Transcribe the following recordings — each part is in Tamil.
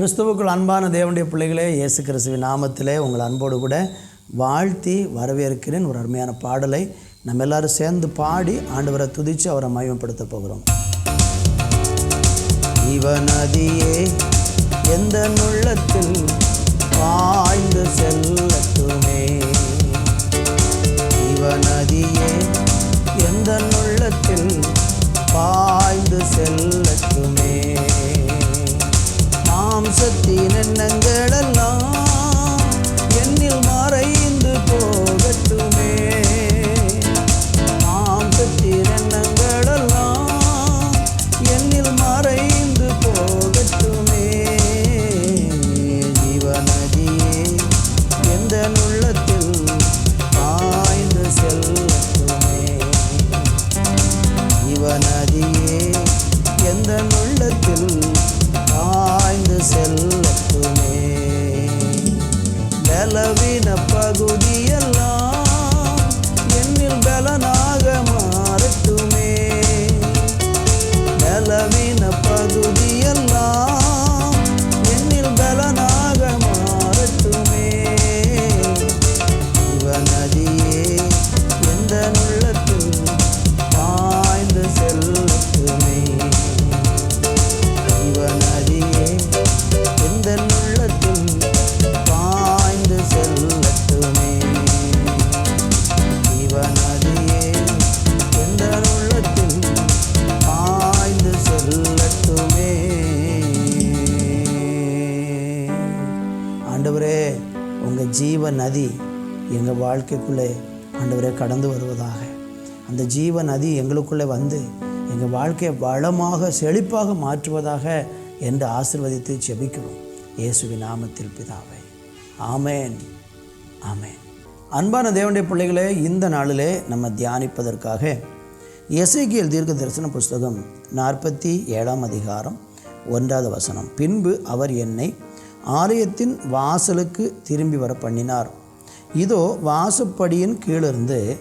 கிறிஸ்துவுக்குள் அன்பான தேவனுடைய பிள்ளைகளே இயேசு கிறிஸ்துவின் நாமத்திலே உங்கள் அன்போடு கூட வாழ்த்தி வரவேற்கிறேன். ஒரு அருமையான பாடலை நம்ம எல்லாரும் சேர்ந்து பாடி ஆண்டவரை துதித்து அவரை மயமப்படுத்த போகிறோம். இவனதியே எந்த நுள்ளத்தில் பாய்ந்து செல்லட்டுமே. இவனதியே எந்த நதியே எந்த நுள்ளத்தில் பாய்ந்து செல்லட்டுமே இவனதியே எந்த நுள்ளத்தில் பாய்ந்து செல்லட்டுமே இவனதியே எந்த நுள்ளத்தில் பாய்ந்து செல்லட்டுமே ஆண்டவரே உங்கள் ஜீவ நதி எங்கள் வாழ்க்கைக்குள்ளே ஆண்டவரே கடந்து வருவதாக. அந்த ஜீவ நதி எங்களுக்குள்ளே வந்து எங்கள் வாழ்க்கையை வளமாக செழிப்பாக மாற்றுவதாக என்று ஆசிர்வதித்து ஜெபிக்கிறோம். இயேசுவின் நாமத்தில் பிதாவை. ஆமேன். ஆமேன். அன்பான தேவனுடைய பிள்ளைகளே இந்த நாளிலே நம்ம தியானிப்பதற்காக எசேக்கியல் தீர்க்க தரிசன புஸ்தகம் நாற்பத்தி ஏழாம் அதிகாரம் ஒன்றாவது வசனம். பின்பு அவர் என்னை ஆலயத்தின் வாசலுக்கு திரும்பி வர பண்ணினார் இதோ வாசுப்படியின் கீழிருந்து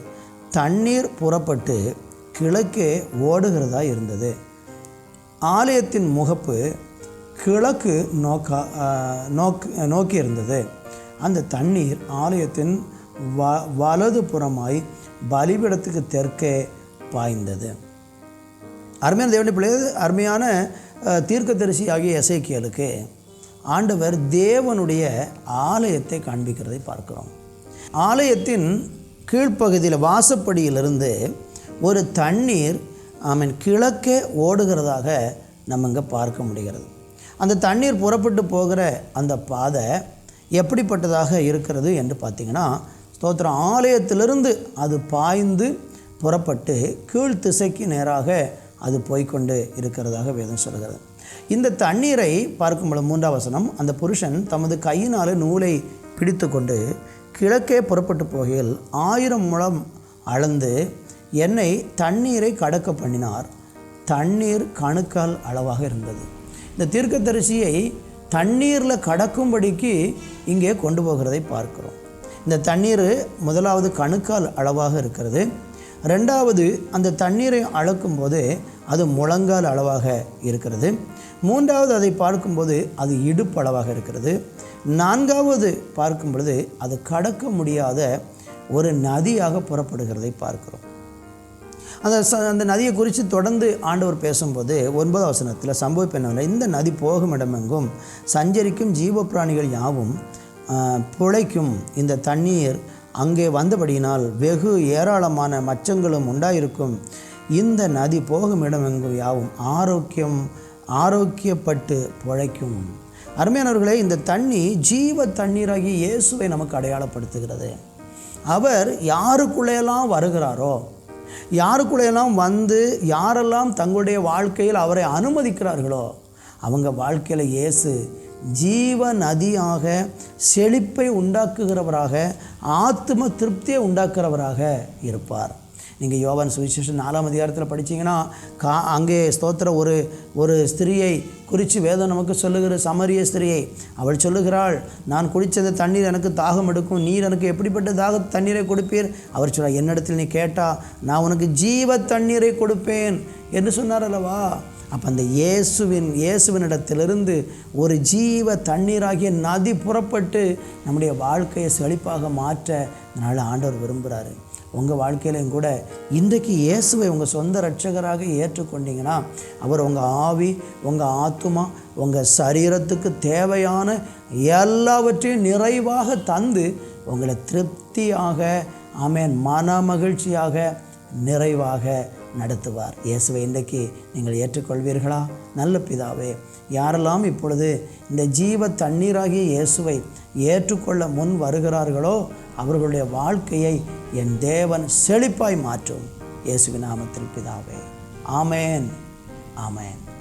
தண்ணீர் புறப்பட்டு கிழக்கே ஓடுகிறதா இருந்தது. ஆலயத்தின் முகப்பு கிழக்கு நோக்கா நோக் நோக்கி இருந்தது அந்த தண்ணீர் ஆலயத்தின் வ வலது புறமாய் பலிபீடத்துக்கு தெற்கே பாய்ந்தது. அருமையான தேவனுடைய பிள்ளை அருமையான தீர்க்க தீர்க்கதரிசி ஆகிய இசைக்கியலுக்கு ஆண்டவர் தேவனுடைய ஆலயத்தை காண்பிக்கிறதை பார்க்கிறோம். ஆலயத்தின் கீழ்ப்பகுதியில் வாசப்படியிலிருந்து ஒரு தண்ணீர் ஆமீன் கிழக்கே ஓடுகிறதாக நம்ம இங்கே பார்க்க முடிகிறது. அந்த தண்ணீர் புறப்பட்டு போகிற அந்த பாதை எப்படிப்பட்டதாக இருக்கிறது என்று பார்த்தீங்கன்னா ஸ்தோத்திரம். ஆலயத்திலிருந்து அது பாய்ந்து புறப்பட்டு கீழ் திசைக்கு நேராக அது போய்க்கொண்டு இருக்கிறதாக வேதம் சொல்கிறது. இந்த தண்ணீரை பார்க்கும்போது மூன்றாம் வசனம் அந்த புருஷன் தமது கையினால் நூலை பிடித்து கொண்டு கிழக்கே புறப்பட்டு போகையில் ஆயிரம் முழம் அளந்து என்னை தண்ணீரை கடக்க பண்ணினார். தண்ணீர் கணுக்கால் அளவாக இருந்தது. இந்த தீர்க்கதரிசியை தண்ணீரில் கடக்கும்படிக்கு இங்கே கொண்டு போகிறதை பார்க்கிறோம். இந்த தண்ணீர் முதலாவது கணுக்கால் அளவாக இருக்கிறது. ரெண்டாவது அந்த தண்ணீரை அளக்கும்போது அது முழங்கால் அளவாக இருக்கிறது. மூன்றாவது அதை பார்க்கும்போது அது இடுப்பு அளவாக இருக்கிறது. நான்காவது பார்க்கும் பொழுது அது கடக்க முடியாத ஒரு நதியாக புறப்படுகிறதை பார்க்கிறோம். அந்த ச அந்த நதியை குறித்து தொடர்ந்து ஆண்டவர் பேசும்போது ஒன்பதாம் வசனத்தில் சம்பவிப்பென்ன இந்த நதி போகும் இடமெங்கும் சஞ்சரிக்கும் ஜீவ பிராணிகள் யாவும் புழைக்கும் இந்த தண்ணீர் அங்கே வந்தபடியினால் வெகு ஏராளமான மச்சங்களும் உண்டாயிருக்கும். இந்த நதி போகும் இடமெங்கும் யாவும் ஆரோக்கியம் ஆரோக்கியப்பட்டு புழைக்கும். அருமையானவர்களே இந்த தண்ணி ஜீவ தண்ணீராகி இயேசுவை நமக்கு அடையாளப்படுத்துகிறது. அவர் யாருக்குள்ளேயெல்லாம் வருகிறாரோ யாருக்குள்ளேயெல்லாம் வந்து யாரெல்லாம் தங்களுடைய வாழ்க்கையில் அவரை அனுமதிக்கிறார்களோ அவங்க வாழ்க்கையில் இயேசு ஜீவ நதியாக செழிப்பை உண்டாக்குகிறவராக ஆத்ம திருப்தியை உண்டாக்குறவராக இருப்பார். நீங்கள் யோவான் சுவிசேஷன் நாலாம் அதிகாரத்தில் படிச்சீங்கன்னா கா அங்கே ஸ்தோத்திர ஒரு ஒரு ஸ்திரியை குறித்து வேதம் நமக்கு சொல்லுகிற சமரிய ஸ்திரியை. அவள் சொல்லுகிறாள் நான் குடித்தது தண்ணீர் எனக்கு தாகம் எடுக்கும். நீர் எனக்கு எப்படிப்பட்ட தாக தண்ணீரை கொடுப்பீர்? அவர் சொல்ல என்னிடத்தில் நீ கேட்டால் நான் உனக்கு ஜீவ தண்ணீரை கொடுப்பேன். என்று சொன்னார் அல்லவா? அப்போ அந்த இயேசுவின் இயேசுவினிடத்திலிருந்து ஒரு ஜீவ தண்ணீராகிய நதி புறப்பட்டு நம்முடைய வாழ்க்கையை செழிப்பாக மாற்ற அதனால் ஆண்டவர் விரும்புகிறாரு உங்கள் வாழ்க்கையிலையும் கூட இன்றைக்கு இயேசுவை உங்கள் சொந்த ரட்சகராக ஏற்றுக்கொண்டீங்கன்னா அவர் உங்கள் ஆவி உங்கள் ஆத்துமா உங்கள் சரீரத்துக்கு தேவையான எல்லாவற்றையும் நிறைவாக தந்து உங்களை திருப்தியாக ஆமேன் மன மகிழ்ச்சியாக நிறைவாக நடத்துவார். இயேசுவை இன்றைக்கு நீங்கள் ஏற்றுக்கொள்வீர்களா? நல்ல பிதாவே யாரெல்லாம் இப்பொழுது இந்த ஜீவ தண்ணீராகிய இயேசுவை ஏற்றுக்கொள்ள முன் வருகிறார்களோ அவர்களுடைய வாழ்க்கையை என் தேவன் செழிப்பாய் மாற்றும். இயேசுவின் நாமத்தில் பிதாவே. ஆமேன். ஆமேன்.